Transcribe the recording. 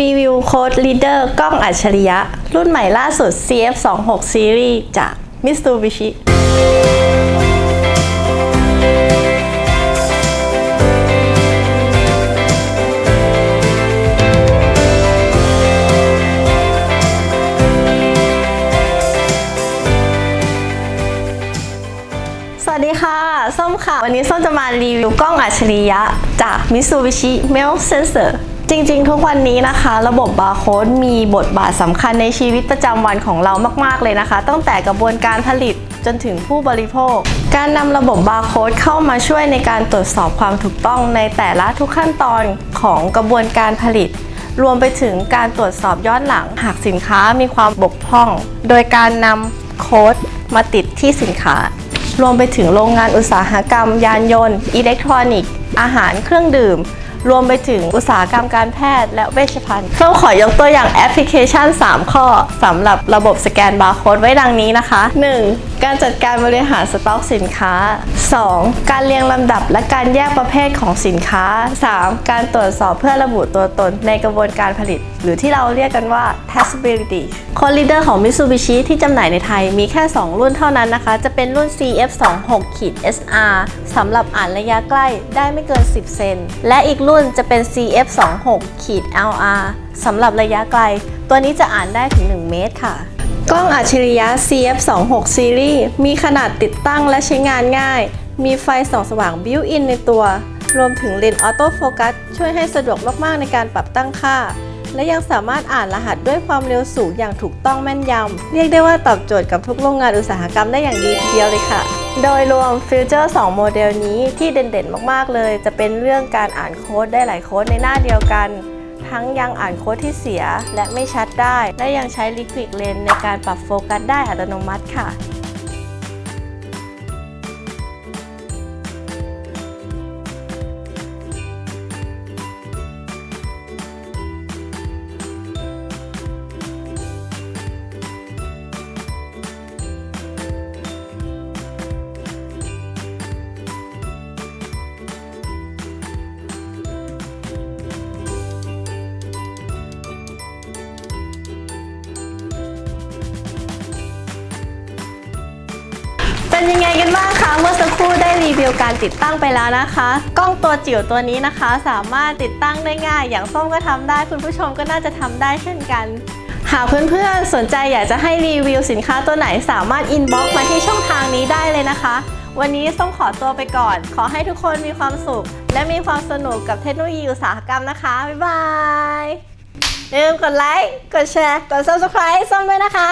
รีวิวโค้ด Leader กล้องอัจฉริยะ รุ่นใหม่ล่าสุด CF26 Series จาก Mitsubishi สวัสดีค่ะ ส้มค่ะ วันนี้ส้มจะมารีวิวกล้องอัจฉริยะจาก Mitsubishi Mel Sensor จริงๆ ทุกวันนี้นะคะ ระบบบาร์โค้ดมีบทบาทสำคัญในชีวิตประจำวันของเรามาก ๆ เลยนะคะ ตั้งแต่กระบวนการผลิตจนถึงผู้บริโภค การนำระบบบาร์โค้ดเข้ามาช่วยในการตรวจสอบความถูกต้องในแต่ละทุกขั้นตอนของกระบวนการผลิต รวมไปถึงการตรวจสอบย้อนหลังหากสินค้ามีความบกพร่อง โดยการนำโค้ดมาติดที่สินค้า รวมไปถึงโรงงานอุตสาหกรรม ยานยนต์ อิเล็กทรอนิกส์ อาหารเครื่องดื่ม รวมไปถึงอุตสาหกรรมการแพทย์และเวชภัณฑ์เพิ่มขอยกตัวอย่างแอปพลิเคชัน 3 ข้อสำหรับระบบสแกนบาร์โค้ดไว้ดังนี้นะคะ 1. การจัดการบริหารสต็อกสินค้า 2. การเรียงลำดับและการแยกประเภทของสินค้า 3. การตรวจสอบเพื่อระบุตัวตนในกระบวนการผลิต หรือที่เราเรียกกันว่า traceability โค้ด leader ของ Mitsubishi ที่จำหน่ายในไทยมีแค่ 2 รุ่นเท่านั้นนะคะ จะเป็นรุ่น CF26-SR สำหรับอ่านระยะใกล้ได้ไม่เกิน 10 เซน และอีกรุ่นจะเป็น CF26 ขีด LR สำหรับระยะไกล ตัวนี้จะอ่านได้ถึง 1 เมตรค่ะ กล้องอัจฉริยะ CF26 Series มีขนาดติดตั้งและใช้งานง่าย มีไฟส่องสว่างบิวอินในตัว รวมถึงเลนส์ออโต้โฟกัสช่วยให้สะดวกมากๆในการปรับตั้งค่า และยังสามารถอ่านรหัสด้วยความเร็วสูงอย่างถูกต้องแม่นยำ เรียกได้ว่าตอบโจทย์กับทุกโรงงานอุตสาหกรรมได้อย่างดีทีเดียวเลยค่ะ โดยรวมฟิวเจอร์ 2 โมเดลนี้ที่เด่นๆ มากๆ เลย จะเป็นเรื่องการอ่านโค้ดได้หลายโค้ดในหน้าเดียวกัน ทั้งยังอ่านโค้ดที่เสียและไม่ชัดได้ และยังใช้ Liquid Lens ในการปรับโฟกัสได้อัตโนมัติค่ะ เป็นยังไงกันบ้างคะ เมื่อสักครู่ได้รีวิวการติดตั้งไปแล้วนะคะ กล้องตัวจิ๋วตัวนี้นะคะ สามารถติดตั้งได้ง่าย อย่างส้มก็ทำได้ คุณผู้ชมก็น่าจะทำได้เช่นกัน หากเพื่อนๆสนใจอยากจะให้รีวิวสินค้าตัวไหนสามารถอินบ็อกซ์มาที่ช่องทางนี้ได้เลยนะคะ วันนี้ส้มขอตัวไปก่อน ขอให้ทุกคนมีความสุข และมีความสนุกกับเทคโนโลยีอุตสาหกรรมนะคะ บ๊ายบายอย่าลืมกดไลค์ กดแชร์ กด subscribe ส้มด้วยนะคะ